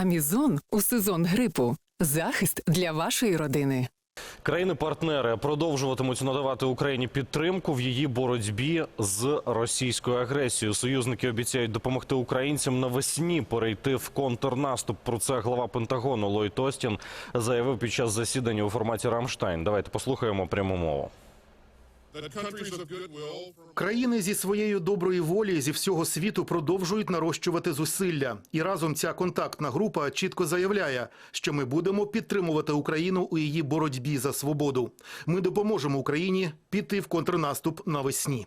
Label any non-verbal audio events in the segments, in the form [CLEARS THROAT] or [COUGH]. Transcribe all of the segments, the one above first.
Амізон у сезон грипу. Захист для вашої родини. Країни-партнери продовжуватимуть надавати Україні підтримку в її боротьбі з російською агресією. Союзники обіцяють допомогти українцям навесні перейти в контрнаступ. Про це глава Пентагону Ллойд Остін заявив під час засідання у форматі Рамштайн. Давайте послухаємо пряму мову. Країни зі своєю доброї волі зі всього світу продовжують нарощувати зусилля, і разом ця контактна група чітко заявляє, що ми будемо підтримувати Україну у її боротьбі за свободу. Ми допоможемо Україні піти в контрнаступ навесні.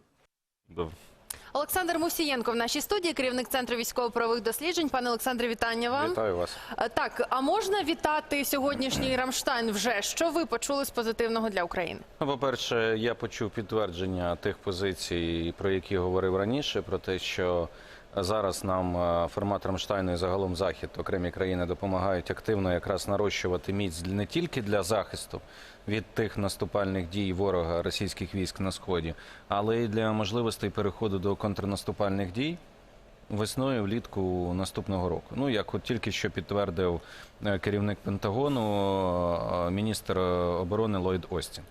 Олександр Мусієнко в нашій студії, керівник центру військово-правових досліджень. Пане Олександре, вітання вам. Вітаю вас. Е, Так, а можна вітати сьогоднішній Рамштайн вже? Що ви почули з позитивного для України? Ну, по-перше, я почув підтвердження тих позицій, про які говорив раніше, про те, що зараз нам е, формат Рамштайну і загалом Захід, окремі країни допомагають активно якраз нарощувати міць не тільки для захисту від тих наступальних дій ворога російських військ на сході, але й для можливостей переходу до контрнаступальних дій. Весною влітку наступного року. Ну як от тільки що підтвердив е, керівник Пентагону, е, міністр оборони Ллойд Остін.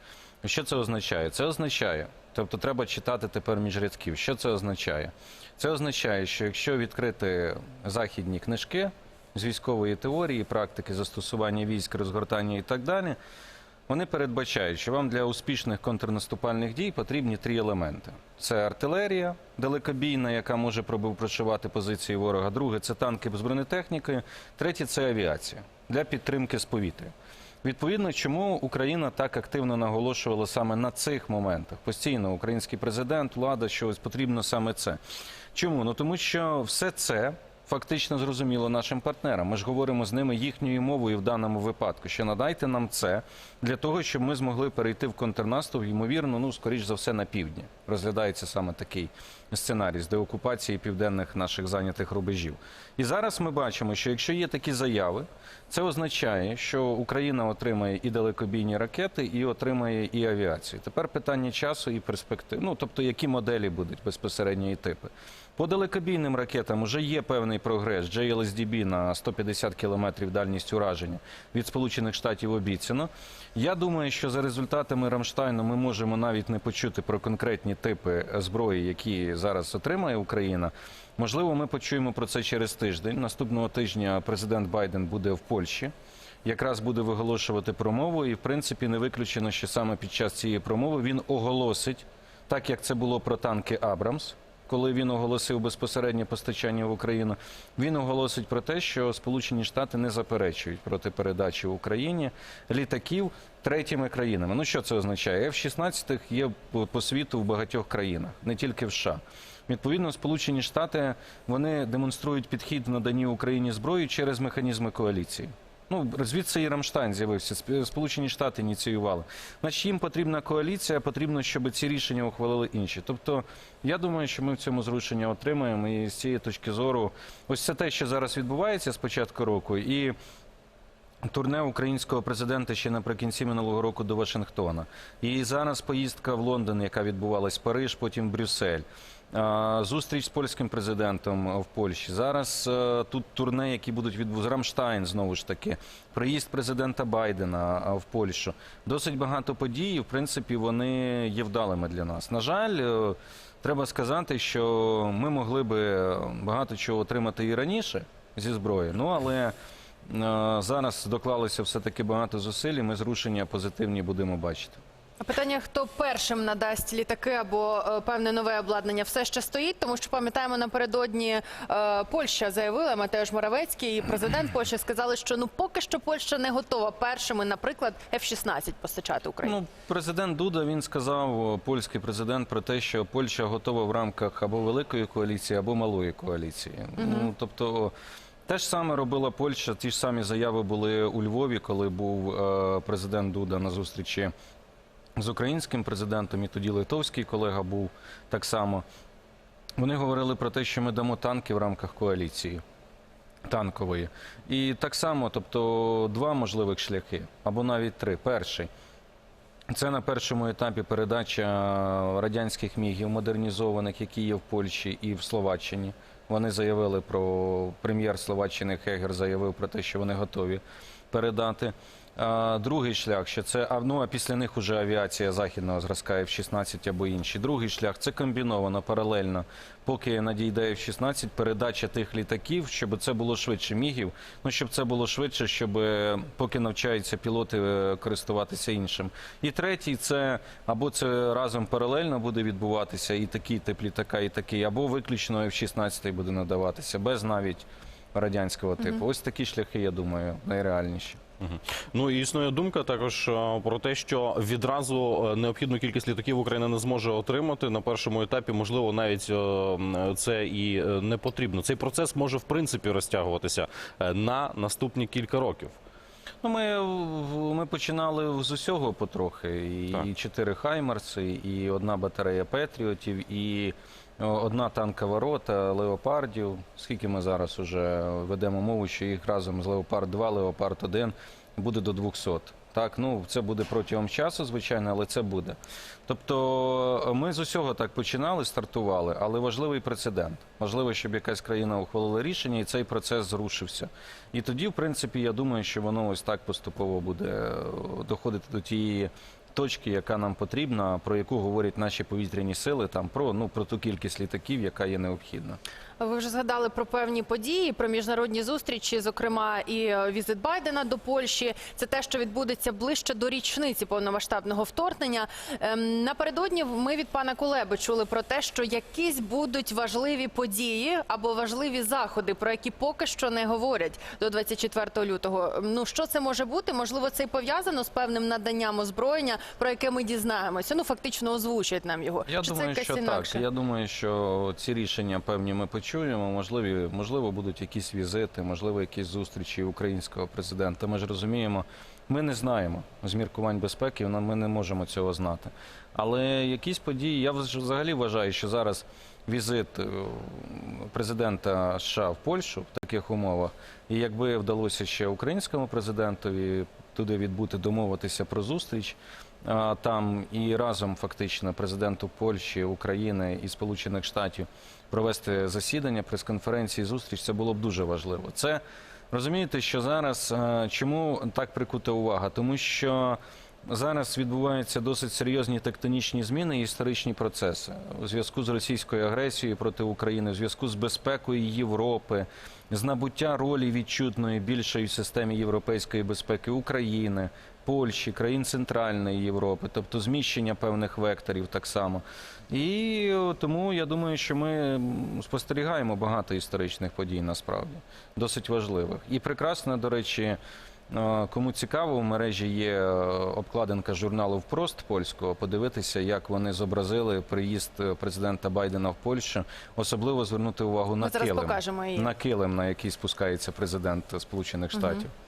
Що це означає? Це означає, тобто треба читати тепер між рядків. Що це означає? Це означає, що якщо відкрити західні книжки з військової теорії, практики застосування військ, розгортання і так далі, вони передбачають, що вам для успішних контрнаступальних дій потрібні три елементи: це артилерія далекобійна, яка може прошивати позиції ворога. Друге це танки з бронетехнікою. Третє це авіація для підтримки з повітря. Відповідно, чому Україна так активно наголошувала саме на цих моментах? Постійно український президент, влада, що ось потрібно саме це. Чому? Ну тому що все це фактично зрозуміло нашим партнерам. Ми ж говоримо з ними їхньою мовою в даному випадку. Що надайте нам це для того, щоб ми змогли перейти в контрнаступ, ймовірно, ну скоріш за все на півдні. Розглядається саме такий сценарій з деокупації південних наших зайнятих рубежів. І зараз ми бачимо, що якщо є такі заяви, це означає, що Україна отримає і далекобійні ракети, і отримає і авіацію. Тепер питання часу і перспектив. Ну тобто, які моделі будуть безпосередньо і типи. По далекобійним ракетам вже є певний прогрес. JLSDB на 150 кілометрів дальність ураження від Сполучених Штатів обіцяно. Я думаю, що за результатами Рамштайну ми можемо навіть не почути про конкретні типи зброї, які зараз отримає Україна. Можливо, ми почуємо про це через тиждень. Наступного тижня президент Байден буде в Польщі. Якраз буде виголошувати промову, і в принципі не виключено, що саме під час цієї промови він оголосить, так як це було про танки Абрамс, коли він оголосив безпосереднє постачання в Україну. Він оголосить про те, що Сполучені Штати не заперечують проти передачі в Україні літаків третіми країнами. Ну що це означає? F-16 є по- світу в багатьох країнах, не тільки в США. Відповідно, Сполучені Штати вони демонструють підхід в наданні Україні зброї через механізми коаліції. Ну, звідси і Рамштайн з'явився. Сп- Сполучені Штати ініціювали. Значить, їм потрібна коаліція, потрібно, щоб ці рішення ухвалили інші. Тобто, я думаю, що ми в цьому зрушення отримаємо. І з цієї точки зору, ось це те, що зараз відбувається з початку року, і турне українського президента ще наприкінці минулого року до Вашингтона. І зараз поїздка в Лондон, яка відбувалась Париж, потім Брюссель. Зустріч з польським президентом в Польщі. Зараз е, тут турне, які будуть відбуватися. Рамштайн, знову ж таки, приїзд президента Байдена в Польщу. Досить багато подій. і, В принципі, вони є вдалими для нас. На жаль, е, треба сказати, що ми могли би багато чого отримати і раніше зі зброї. Ну але е, зараз доклалося все таки багато зусиль. і Ми зрушення позитивні будемо бачити. А питання, хто першим надасть літаки або е, певне нове обладнання, все ще стоїть, тому що пам'ятаємо напередодні е, Польща заявила Матеуш Моравецький і президент Польщі сказали, що ну поки що Польща не готова першими, наприклад, F-16 постачати Україні. Ну, президент Дуда він сказав, польський президент, про те, що Польща готова в рамках або великої коаліції, або малої коаліції. Ну тобто. Те ж саме робила Польща. Ті ж самі заяви були у Львові, коли був е, президент Дуда на зустрічі з українським президентом, і тоді литовський колега був так само. Вони говорили про те, що ми дамо танки в рамках коаліції танкової. І так само, тобто, два можливих шляхи, або навіть три. Перший. Це на першому етапі передача радянських мігів модернізованих, які є в Польщі і в Словаччині. Вони заявили про прем'єр Словаччини Хегер заявив про те, що вони готові передати. А, Другий шлях, що це а, ну, а після них уже авіація західного зразка F-16 або інші. Другий шлях це комбіновано паралельно. Поки надійде F-16, передача тих літаків, щоб це було швидше мігів. Ну щоб це було швидше, щоб е, поки навчаються пілоти е, користуватися іншим. І третій це або це разом паралельно буде відбуватися, і такий тип літака, і такий, або виключно F-16 буде надаватися без навіть радянського типу. Ось такі шляхи, я думаю, найреальніші. Ну і існує думка також е, про те, що відразу е, необхідну кількість літаків Україна не зможе отримати на першому етапі. Можливо, навіть е, це і не потрібно. Цей процес може в принципі розтягуватися на наступні кілька років. Ну, ми, ми починали з усього потрохи. І, чотири хаймарси, і одна батарея Петріотів, і одна танкова рота леопардів. Скільки ми зараз вже ведемо мову, що їх разом з Леопард 2, Леопард 1 буде до 200. Так, ну це буде протягом часу, звичайно, але це буде. Тобто ми з усього так починали, стартували, але важливий прецедент. Важливо, щоб якась країна ухвалила рішення і цей процес зрушився. І тоді, в принципі, я думаю, що воно ось так поступово буде е, доходити до тієї точки, яка нам потрібна, про яку говорять наші повітряні сили, там про ну про ту кількість літаків, яка є необхідна. Ви вже згадали про певні події, про міжнародні зустрічі, зокрема і е, візит Байдена до Польщі. Це те, що відбудеться ближче до річниці повномасштабного вторгнення. Ем, Напередодні ми від пана Кулеби чули про те, що якісь будуть важливі події або важливі заходи, про які поки що не говорять до 24 лютого. Ну що це може бути? Можливо, це і пов'язано з певним наданням озброєння, про яке ми дізнаємося. Ну фактично озвучать нам його. Я Чи думаю, це що інакше? так. Я думаю, що ці рішення певні ми почуємо. Можливі, можливо, будуть якісь візити, можливо, якісь зустрічі українського президента. Ми ж розуміємо, ми не знаємо з міркувань безпеки, ми не можемо цього знати. Але якісь події, я вз- взагалі вважаю, що зараз візит е, президента США в Польщу в таких умовах, і якби вдалося ще українському президентові туди відбути, домовитися про зустріч. Там і разом фактично президенту Польщі, України і Сполучених Штатів провести засідання, прес-конференції, зустріч це було б дуже важливо. Це розумієте, що зараз е, чому так прикута увага? Тому що зараз відбуваються досить серйозні тектонічні зміни і історичні процеси у зв'язку з російською агресією проти України, у зв'язку з безпекою Європи, з набуття ролі відчутної більшої в системі європейської безпеки України. Польщі, країн Центральної Європи, тобто зміщення певних векторів так само. І тому я думаю, що ми спостерігаємо багато історичних подій насправді, досить важливих. І прекрасно, до речі, кому цікаво, в мережі є е, обкладинка журналу «Впрост» польського, подивитися, як вони зобразили приїзд е, президента Байдена в Польщу, особливо звернути увагу на килим, на килим, на який спускається президент Сполучених Штатів. Е,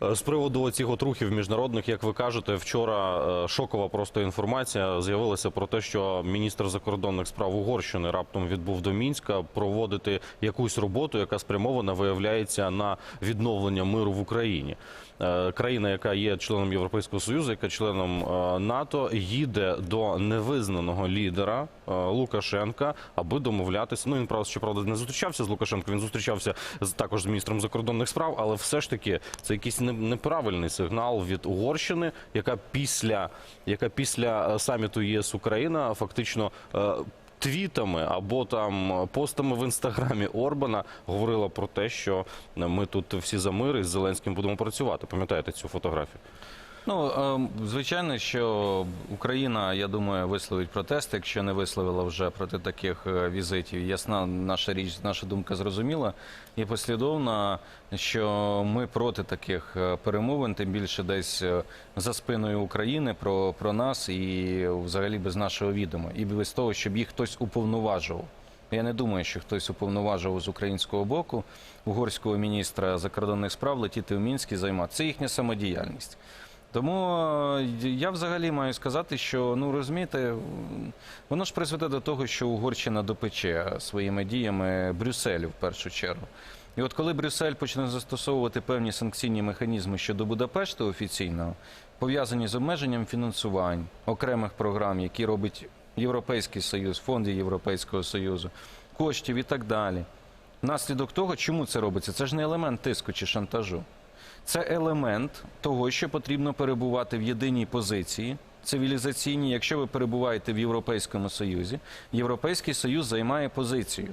З приводу цих рухів міжнародних, як ви кажете, вчора е, шокова просто інформація з'явилася про те, що міністр закордонних справ Угорщини раптом відбув до Мінська проводити якусь роботу, яка спрямована виявляється на відновлення миру в Україні. Е, Країна, яка є членом Європейського союзу, яка членом е, НАТО, їде до невизнаного лідера е, Лукашенка, аби домовлятися. Ну він правда, щоправда, не зустрічався з Лукашенком. Він зустрічався також з міністром закордонних справ, але все ж таки це якийсь неправильний сигнал від Угорщини, яка після яка після саміту ЄС Україна фактично. Твітами або там постами в інстаграмі Орбана говорила про те, що ми тут всі за мир і з Зеленським будемо працювати. Пам'ятаєте цю фотографію? Ну, е, звичайно, що Україна, я думаю, висловить протест, якщо не висловила вже проти таких е, візитів. Ясна наша річ, наша думка зрозуміла і послідовна, що ми проти таких е, перемовин, тим більше десь е, за спиною України про, про нас і взагалі без нашого відома, і без того, щоб їх хтось уповноважував. Я не думаю, що хтось уповноважував з українського боку угорського міністра закордонних справ летіти в Мінськ і займатися. Це їхня самодіяльність. Тому е, я взагалі маю сказати, що ну розумієте, воно ж призведе до того, що Угорщина допече своїми діями Брюсселю в першу чергу. І от коли Брюссель почне застосовувати певні санкційні механізми щодо Будапешту офіційного, пов'язані з обмеженням фінансувань окремих програм, які робить Європейський Союз, фонди Європейського Союзу, коштів і так далі. Внаслідок того, чому це робиться? Це ж не елемент тиску чи шантажу. Це елемент того, що потрібно перебувати в єдиній позиції цивілізаційній. Якщо ви перебуваєте в Європейському Союзі, Європейський Союз займає позицію.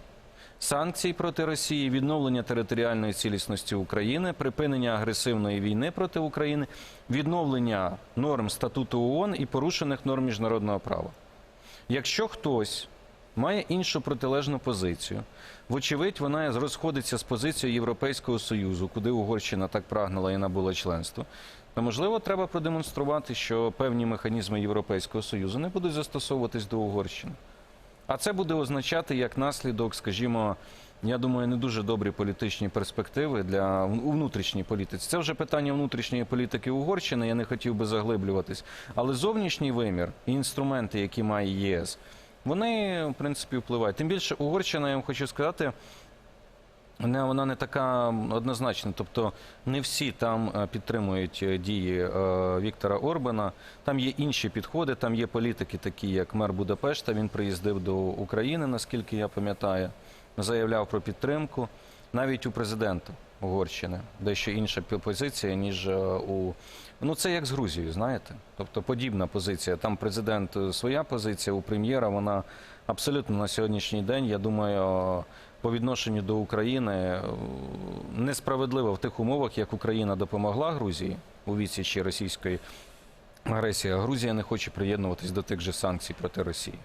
Санкції проти Росії, відновлення територіальної цілісності України, припинення агресивної війни проти України, відновлення норм статуту ООН і порушених норм міжнародного права. Якщо хтось має іншу протилежну позицію, вочевидь, вона розходиться з позицією Європейського Союзу, куди Угорщина так прагнула і набула членство, то можливо треба продемонструвати, що певні механізми Європейського Союзу не будуть застосовуватись до Угорщини. А це буде означати як наслідок, скажімо, я думаю, не дуже добрі політичні перспективи для у внутрішній політиці. Це вже питання внутрішньої політики Угорщини. Я не хотів би заглиблюватись. Але зовнішній вимір і інструменти, які має ЄС, вони в принципі впливають. Тим більше Угорщина, я вам хочу сказати. Не, вона не така однозначна. Тобто не всі там е, підтримують е, дії е, Віктора Орбана. Там є інші підходи, там є політики, такі як мер Будапешта. Він приїздив до України, наскільки я пам'ятаю, заявляв про підтримку. Навіть у президента Угорщини дещо інша позиція, ніж е, у ну це як з Грузією, знаєте. Тобто подібна позиція. Там президент е, своя позиція, у прем'єра вона абсолютно на сьогоднішній день, я думаю, по відношенню до України е, несправедлива в тих умовах, як Україна допомогла Грузії у відсічі російської агресії. А Грузія не хоче приєднуватись до тих же санкцій проти Росії.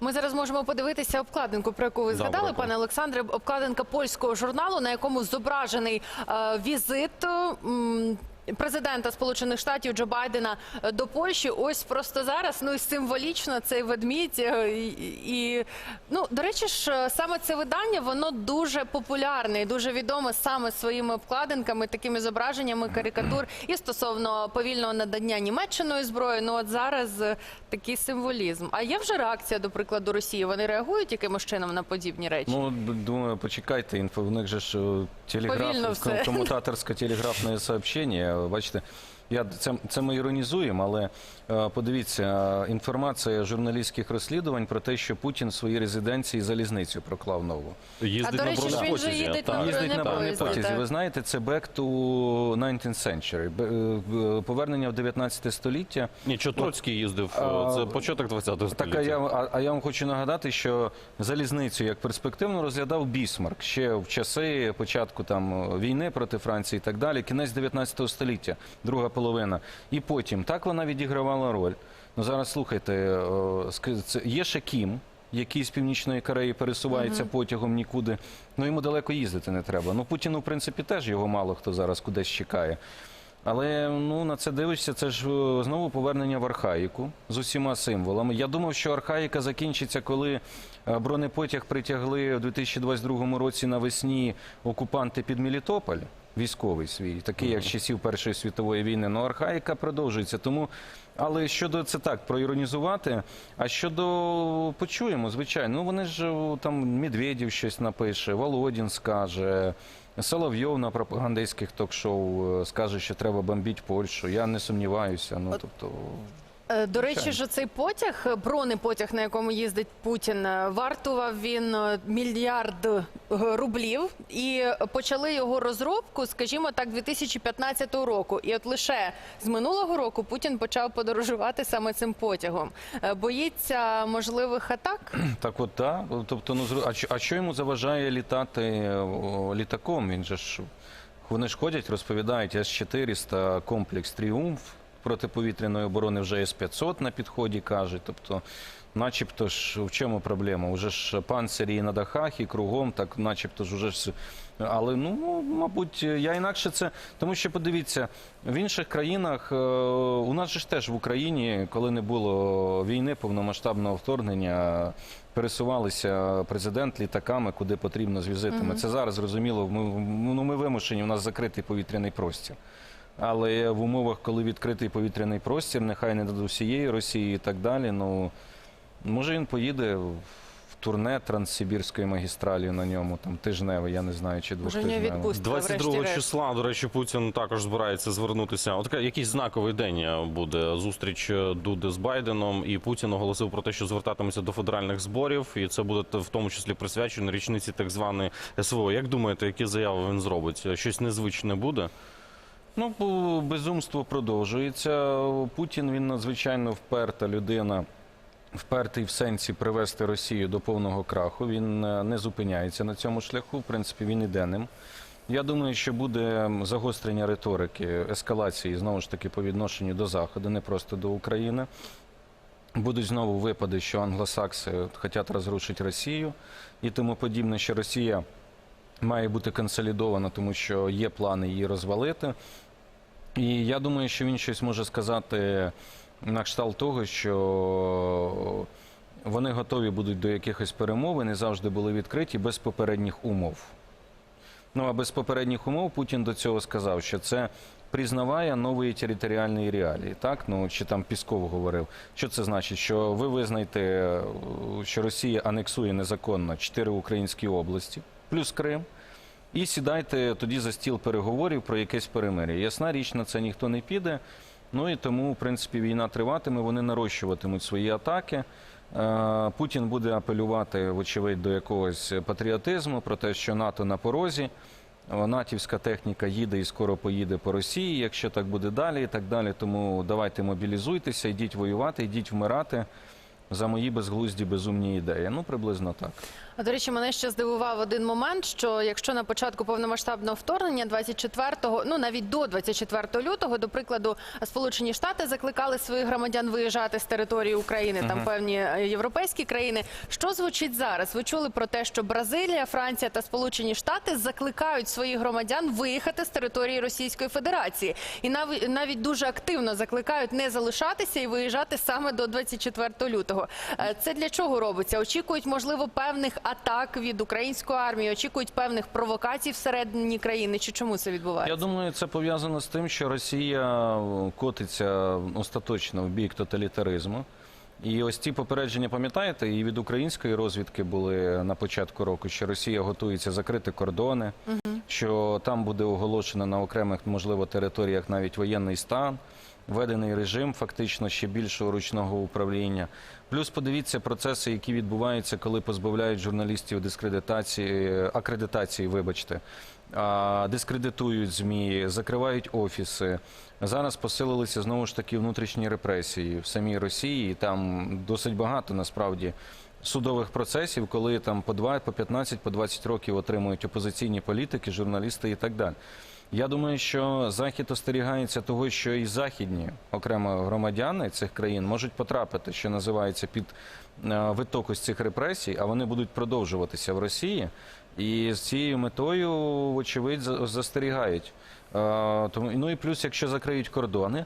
Ми зараз можемо подивитися обкладинку, про яку ви згадали, пане Олександре. Обкладинка польського журналу, на якому зображений е, візит. м, Президента Сполучених Штатів Джо Байдена е, до Польщі, ось просто зараз. Ну і символічно цей ведмідь. е, І, і ну до речі, ж е, саме це видання воно дуже популярне і дуже відоме саме своїми обкладинками, такими зображеннями карикатур і стосовно повільного надання Німеччиною зброї. Ну от зараз такий символізм. А є вже реакція, до прикладу, Росії? Вони реагують якимось чином на подібні речі? Ну, думаю, почекайте, інфо, у них же ж телеграф, все. комутаторсько-телеграфне сообщення. Бачите, я, це, це ми іронізуємо, але е, подивіться, інформація журналістських розслідувань про те, що Путін в своїй резиденції залізницю проклав нову. Їздить А, до на бронепотязі. на Їздить на бронепоїзді, бронепотязі. Ви знаєте, це back to 19th century. Е, е, Повернення в 19 століття. Ні, Чотроцький їздив. А, Це початок 20-го Так, а я, а, а я вам хочу нагадати, що залізницю як перспективно розглядав Бісмарк ще в часи початку там війни проти Франції і так далі, кінець 19 століття, друга половина. І потім так вона відігравала роль. Ну зараз слухайте, це- є ще Кім. Який з північної Кореї пересувається потягом нікуди. Ну йому далеко їздити не треба. Ну Путіну, в принципі, теж його мало хто зараз кудись чекає. Але ну на це дивишся, це ж е, знову повернення в архаїку з усіма символами. Я думав, що архаїка закінчиться, коли е, бронепотяг притягли у 2022 році навесні окупанти під Мелітополь. Військовий свій, такий як з часів Першої світової війни. Ну архаїка продовжується. Тому, але щодо це так, проіронізувати. А щодо почуємо, звичайно, ну вони ж там Медведєв щось напише, Володін скаже. Соловйов на пропагандистських ток-шоу е, скаже, що треба бомбити Польщу. Я не сумніваюся. Ну тобто, До речі, що цей потяг, е, бронепотяг, на якому їздить Путін, е, вартував він е, мільярд е, рублів, і почали його розробку, скажімо так, 2015 року. І от лише з минулого року Путін почав подорожувати саме цим потягом. Е, Боїться можливих атак. [CLEARS THROAT] так от так. Тобто, ну зру- а що йому заважає літати літаком? Він же ж вони ж ходять, розповідають С-400, комплекс Тріумф протиповітряної оборони вже С-500 на підході кажуть. Тобто, начебто ж в чому проблема? Уже ж панцирі і на дахах, і кругом, так начебто ж уже ж. Але ну, мабуть, я інакше це, тому що подивіться, в інших країнах е, у нас же ж теж в Україні, коли не було війни, повномасштабного вторгнення, пересувалися президент літаками, куди потрібно з візитами. Це зараз зрозуміло. Ми ну ми вимушені. У нас закритий повітряний простір. Але в умовах, коли відкритий повітряний простір, нехай не до всієї Росії і так далі. Ну може він поїде в турне Транссибірською магістралію на ньому, там тижневе, я не знаю, чи двохтижневе. 22 числа, до речі, Путін також збирається звернутися. От якийсь знаковий день буде зустріч Дуди з Байденом, і Путін оголосив про те, що звертатиметься до федеральних зборів, і це буде в тому числі присвячено річниці так званої СВО. Як думаєте, які заяви він зробить? Щось незвичне буде? Ну, безумство продовжується. Путін він надзвичайно вперта людина. Впертий в сенсі привести Росію до повного краху. Він е, не зупиняється на цьому шляху. В принципі, він іде ним. Я думаю, що буде загострення риторики, ескалації знову ж таки по відношенню до Заходу, не просто до України. Будуть знову випади, що англосакси хочуть розрушити Росію і тому подібне, що Росія має бути консолідована, тому що є плани її розвалити. І я думаю, що він щось може сказати на кшталт того, що вони готові будуть до якихось перемовин і завжди були відкриті без попередніх умов. Ну а без попередніх умов Путін до цього сказав, що це признаває нові територіальні реалії. Так, ну чи там Пісков говорив. Що це значить? Що ви визнаєте, е, що Росія анексує незаконно чотири українські області, плюс Крим. І сідайте тоді за стіл переговорів про якесь перемир'я. Ясна річ, на це ніхто не піде. Ну і тому, в принципі, війна триватиме, вони нарощуватимуть свої атаки. Е, Путін буде апелювати, вочевидь, до якогось патріотизму про те, що НАТО на порозі. Натівська техніка їде і скоро поїде по Росії, якщо так буде далі, і так далі. Тому давайте мобілізуйтеся, йдіть воювати, йдіть вмирати за мої безглузді, безумні ідеї. Ну, приблизно так. До речі, мене ще здивував один момент, що якщо на початку повномасштабного вторгнення 24-го, ну навіть до 24 лютого, до прикладу, Сполучені Штати закликали своїх громадян виїжджати з території України, там певні е, європейські країни. Що звучить зараз? Ви чули про те, що Бразилія, Франція та Сполучені Штати закликають своїх громадян виїхати з території Російської Федерації, і навіть навіть дуже активно закликають не залишатися і виїжджати саме до 24 лютого. Е, Це для чого робиться? Очікують, можливо, певних атак від української армії, очікують певних провокацій всередині країни. Чи чому це відбувається? Я думаю, це пов'язано з тим, що Росія е, котиться остаточно в бік тоталітаризму. І ось ці попередження, пам'ятаєте, і від української розвідки були на початку року, що Росія готується закрити кордони, що там буде оголошено на окремих, можливо, територіях навіть воєнний стан, введений режим фактично ще більшого ручного управління. Плюс подивіться процеси, які відбуваються, коли позбавляють журналістів дискредитації, акредитації, вибачте, дискредитують змі, закривають офіси. Зараз посилилися знову ж таки внутрішні репресії в самій Росії. Там досить багато насправді судових процесів, коли там по 2, по 15, по 20 років отримують опозиційні політики, журналісти і так далі. Я думаю, що захід остерігається того, що і західні окремо громадяни цих країн можуть потрапити, що називається під е, виток ось цих репресій, а вони будуть продовжуватися в Росії. І з цією метою, вочевидь, застерігають. Е, ну і плюс, якщо закриють кордони,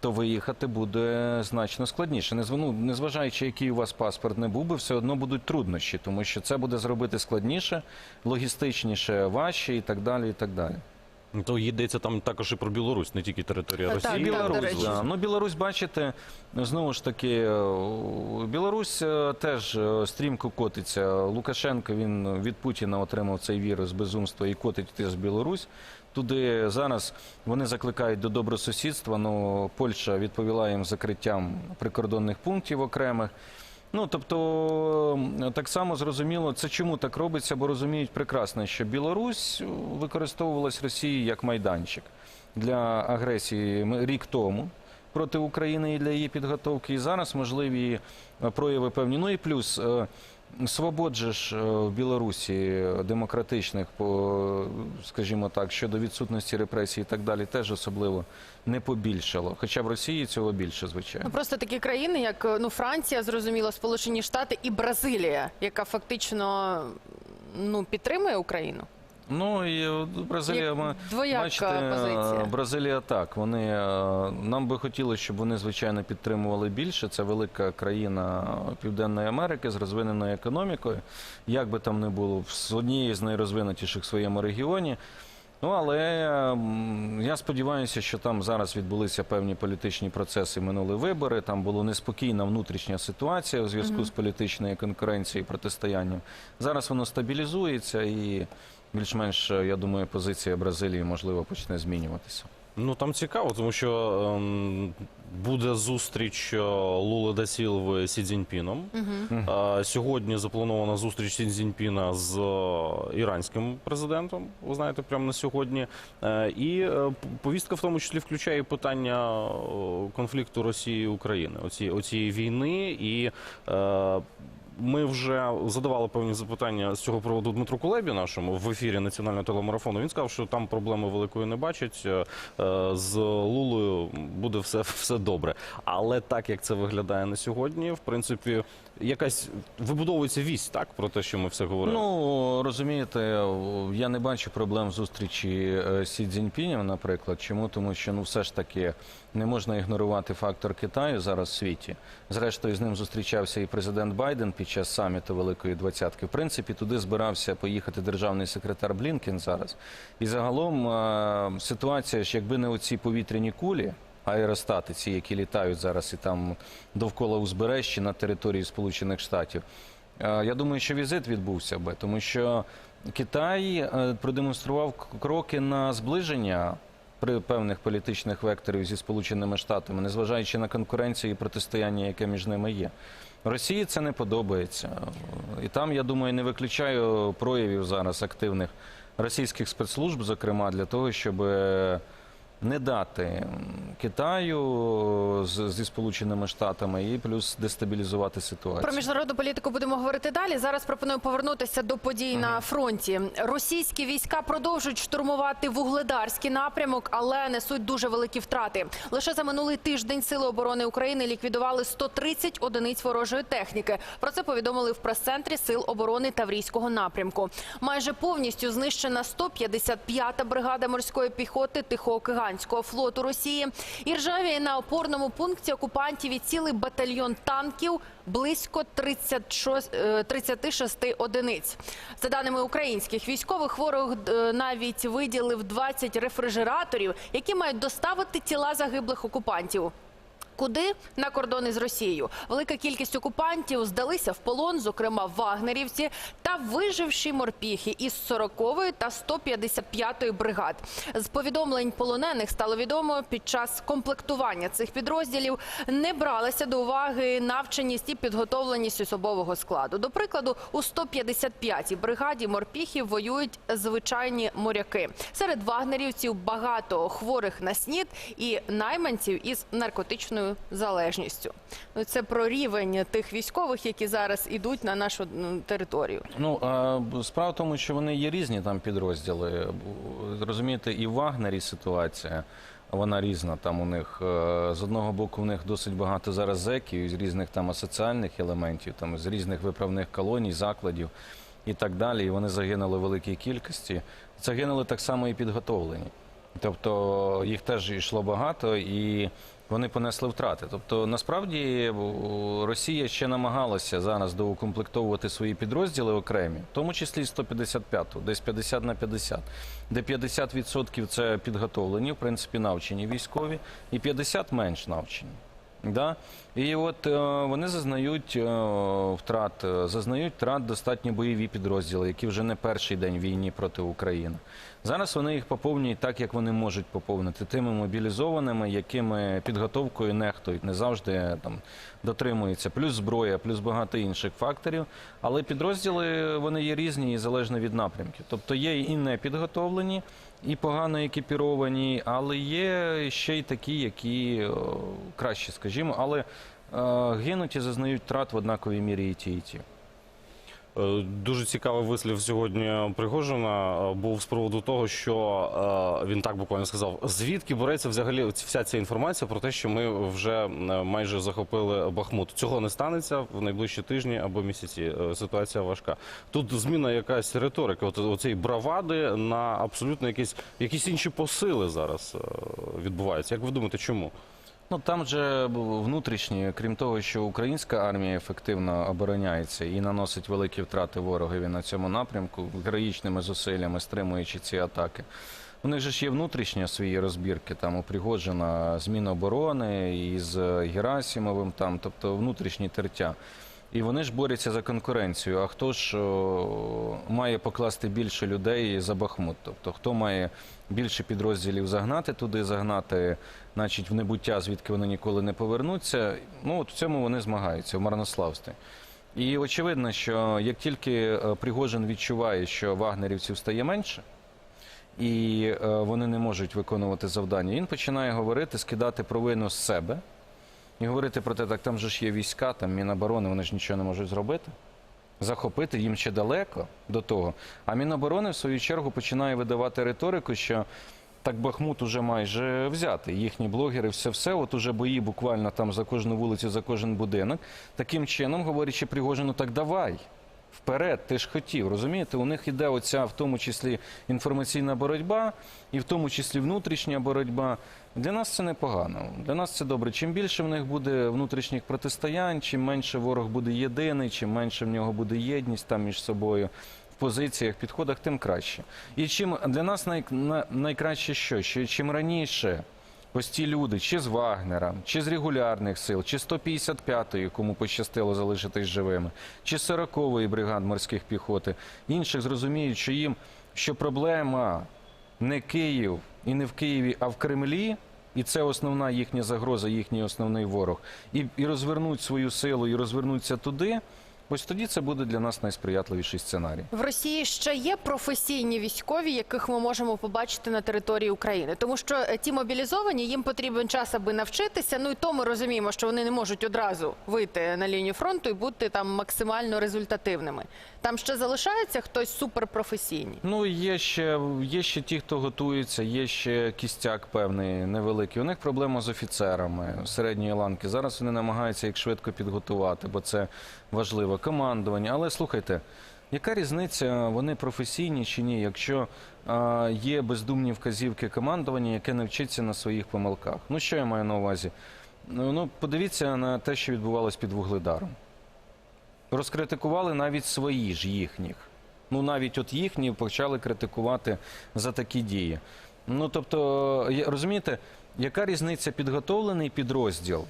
то виїхати буде значно складніше. Ну, незважаючи, який у вас паспорт не був би, все одно будуть труднощі, тому що це буде зробити складніше, логістичніше, важче і так далі. І так далі. Ну, То йдеться там також і про Білорусь, не тільки територія Росії. І так, до Білорусь, речі. да. ну Білорусь, бачите, знову ж таки, е, Білорусь е, теж е, стрімко котиться. Лукашенко він від Путіна отримав цей вірус безумства і котить теж Білорусь. Туди зараз вони закликають до добросусідства. Ну Польща відповіла їм закриттям прикордонних пунктів окремих. Ну тобто так само зрозуміло, це чому так робиться, бо розуміють прекрасно, що Білорусь використовувалась Росією як майданчик для агресії рік тому проти України і для її підготовки. І зараз можливі е, прояви певні. Ну і плюс е, свобод ж е, в Білорусі демократичних, по, скажімо так, щодо відсутності репресій і так далі, теж особливо не побільшало. Хоча в Росії цього більше, звичайно. Ну просто такі країни, як ну Франція, зрозуміло, Сполучені Штати і Бразилія, яка фактично ну підтримує Україну. Ну і Бразилія, ми двояка бачите, позиція. е, Бразилія так. Вони е, нам би хотілося, щоб вони звичайно підтримували більше. Це велика країна Південної Америки з розвиненою економікою. Як би там не було, з однієї з найрозвинутіших в своєму регіоні. Ну але я сподіваюся, що там зараз відбулися певні політичні процеси, минули вибори. Там була неспокійна внутрішня ситуація у зв'язку з політичною конкуренцією і протистоянням. Зараз воно стабілізується і більш-менш, е, я думаю, позиція Бразилії можливо почне змінюватися. Ну там цікаво, тому що ем, буде зустріч е, Лули да Сілви Сі Цзіньпіном. Е, сьогодні запланована зустріч Сі Цзіньпіна з е, іранським президентом. Ви знаєте, прямо на сьогодні. Е, і е, повістка в тому числі включає питання е, конфлікту Росії і України, оці оцієї війни і. Е, ми вже задавали певні запитання з цього приводу Дмитру Кулебі, нашому в ефірі національного телемарафону. Він сказав, що там проблеми великої не бачать. Е, З Лулою буде все, [LAUGHS] все добре. Але так як це виглядає на сьогодні, в принципі, якась вибудовується вість, так про те, що ми все говорили. Ну розумієте, я не бачу проблем зустрічі е, Сі Цзіньпінем, наприклад. Чому? Тому що ну все ж таки не можна ігнорувати фактор Китаю зараз в світі. Зрештою, з ним зустрічався і президент Байден під час саміту Великої Двадцятки. В принципі, туди збирався поїхати державний секретар Блінкен зараз. І загалом е, ситуація ж, якби не оці повітряні кулі. Аеростати, ці, які літають зараз і там довкола узбережжя на території Сполучених Штатів. Е, Я думаю, що візит відбувся би, тому що Китай е, продемонстрував кроки на зближення при певних політичних векторів зі Сполученими Штатами, незважаючи на конкуренцію і протистояння, яке між ними є. Росії це не подобається. І там, я думаю, не виключаю проявів зараз активних російських спецслужб, зокрема, для того, щоб е, не дати Китаю з, зі Сполученими Штатами і плюс дестабілізувати ситуацію. Про міжнародну політику будемо говорити далі. Зараз пропоную повернутися до подій на фронті. Російські війська продовжують штурмувати вугледарський напрямок, але несуть дуже великі втрати. Лише за минулий тиждень сили оборони України ліквідували 130 одиниць ворожої техніки. Про це повідомили в прес-центрі сил оборони Таврійського напрямку. Майже повністю знищена 155-та бригада морської піхоти Тихоокеанського флоту Росії. Іржаві на опорному пункті окупантів цілий батальйон танків близько 36, е, 36 одиниць. За даними українських військових, ворог е, навіть виділив 20 рефрижераторів, які мають доставити тіла загиблих окупантів. Куди на кордони з Росією? Велика кількість окупантів здалися в полон, зокрема вагнерівці та виживші морпіхи із 40-ї та 155-ї бригад. З повідомлень полонених стало відомо під час комплектування цих підрозділів не бралися до уваги навченість і підготовленість особового складу. До прикладу, у 155-й бригаді морпіхів воюють звичайні моряки. Серед вагнерівців багато хворих на снід і найманців із наркотичною залежністю. Ну, Це про рівень тих військових, які зараз ідуть на нашу територію. Ну справа в тому, що вони є різні там підрозділи. Розумієте, і в Вагнері ситуація. Вона різна. Там у них е, з одного боку в них досить багато зараз зеків із різних там асоціальних елементів, там з різних виправних колоній, закладів і так далі. І вони загинули в великій кількості. Загинули так само і підготовлені. Тобто їх теж йшло багато і вони понесли втрати. Тобто, насправді Росія ще намагалася зараз доукомплектовувати свої підрозділи окремі, в тому числі і 155-ту, десь 50 на 50, де 50% це підготовлені, в принципі, навчені військові, і 50 менш навчені. Да? І от е, вони зазнають е, втрат, е, зазнають втрат достатньо бойові підрозділи, які вже не перший день в війні проти України. Зараз вони їх поповнюють так, як вони можуть поповнити тими мобілізованими, якими підготовкою нехтують, не завжди там дотримуються. Плюс зброя, плюс багато інших факторів. Але підрозділи вони є різні і залежно від напрямків. Тобто є і непідготовлені, і погано екіпіровані, але є ще й такі, які краще, скажімо, але е, гинуть і зазнають втрат в однаковій мірі і ті, і ті. Е, Дуже цікавий вислів сьогодні Пригожина е, був з приводу того, що е, він так буквально сказав, звідки береться взагалі вся ця інформація про те, що ми вже майже захопили Бахмут. Цього не станеться в найближчі тижні або місяці. Ситуація важка. Тут зміна якась риторики, от оцеї бравади на абсолютно якісь якісь інші посили зараз відбуваються. Як ви думаєте, чому? Ну там же внутрішні, крім того, що українська армія ефективно обороняється і наносить великі втрати ворогові на цьому напрямку, героїчними зусиллями стримуючи ці атаки. У них же ж є внутрішні свої розбірки, там упригоджена зміна з із Герасімовим, там, тобто внутрішні тертя. І вони ж борються за конкуренцію. А хто ж о, має покласти більше людей за Бахмут? Тобто хто має більше підрозділів загнати туди, загнати, значить, в небуття, звідки вони ніколи не повернуться. Ну от в цьому вони змагаються в марнославстві. І очевидно, що як тільки е, Пригожин відчуває, що вагнерівців стає менше, і е, вони не можуть виконувати завдання, він починає говорити, скидати провину з себе і говорити про те, так там же ж є війська, там Міноборони, вони ж нічого не можуть зробити. Захопити їм ще далеко до того. А Міноборони, в свою чергу, починає видавати риторику, що так Бахмут уже майже взятий. Їхні блогери, все все, от уже бої буквально там за кожну вулицю, за кожен будинок. Таким чином, говорячи Пригожину, так давай. Вперед, ти ж хотів, розумієте? У них іде оця в тому числі інформаційна боротьба, і в тому числі внутрішня боротьба. Для нас це непогано. Для нас це добре. Чим більше в них буде внутрішніх протистоянь, чим менше ворог буде єдиний, чим менше в нього буде єдність там між собою в позиціях, підходах, тим краще. І чим для нас най, на- найкраще що? що чим раніше ось ті люди, чи з Вагнера, чи з регулярних сил, чи 155-ї, кому пощастило залишитись живими, чи 40-ї бригад морських піхоти, інших зрозуміють, що їм що проблема не Київ і не в Києві, а в Кремлі. І це основна їхня загроза, їхній основний ворог. І, і розвернуть свою силу, і розвернуться туди. Ось тоді це буде для нас найсприятливіший сценарій. В Росії ще є професійні військові, яких ми можемо побачити на території України, тому що е, ті мобілізовані їм потрібен час, аби навчитися. Ну і то ми розуміємо, що вони не можуть одразу вийти на лінію фронту і бути там максимально результативними. Там ще залишається хтось суперпрофесійний. Ну, є ще, є ще ті, хто готується, є ще кістяк певний невеликий. У них проблема з офіцерами середньої ланки. Зараз вони намагаються їх швидко підготувати, бо це важливо. Командування. Але слухайте, яка різниця, вони професійні чи ні, якщо а, є бездумні вказівки командування, яке не вчиться на своїх помилках? Ну, що я маю на увазі? Ну, ну подивіться на те, що відбувалось під Вугледаром. Розкритикували навіть свої ж їхніх. Ну навіть от їхні почали критикувати за такі дії. Ну тобто, розумієте, яка різниця підготовлений підрозділ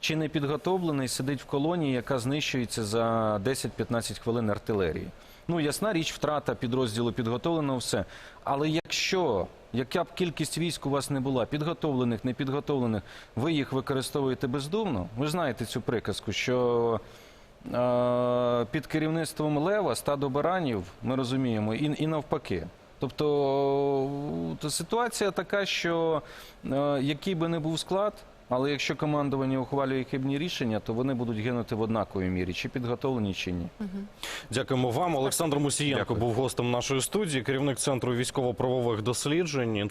чи не підготовлений сидить в колонії, яка знищується за 10-15 хвилин артилерії? Ну, ясна річ, втрата підрозділу підготовленого, все. Але якщо яка б кількість військ у вас не була, підготовлених, непідготовлених, ви їх використовуєте бездумно. Ви знаєте цю приказку, що е, під керівництвом лева стадо баранів, ми розуміємо, і, і навпаки. Тобто то ситуація така, що е, який би не був склад, але якщо командування ухвалює хибні рішення, то вони будуть гинути в однаковій мірі, чи підготовлені, чи ні. Дякуємо вам. Олександр Мусієнко був гостем нашої студії, керівник центру військово-правових досліджень.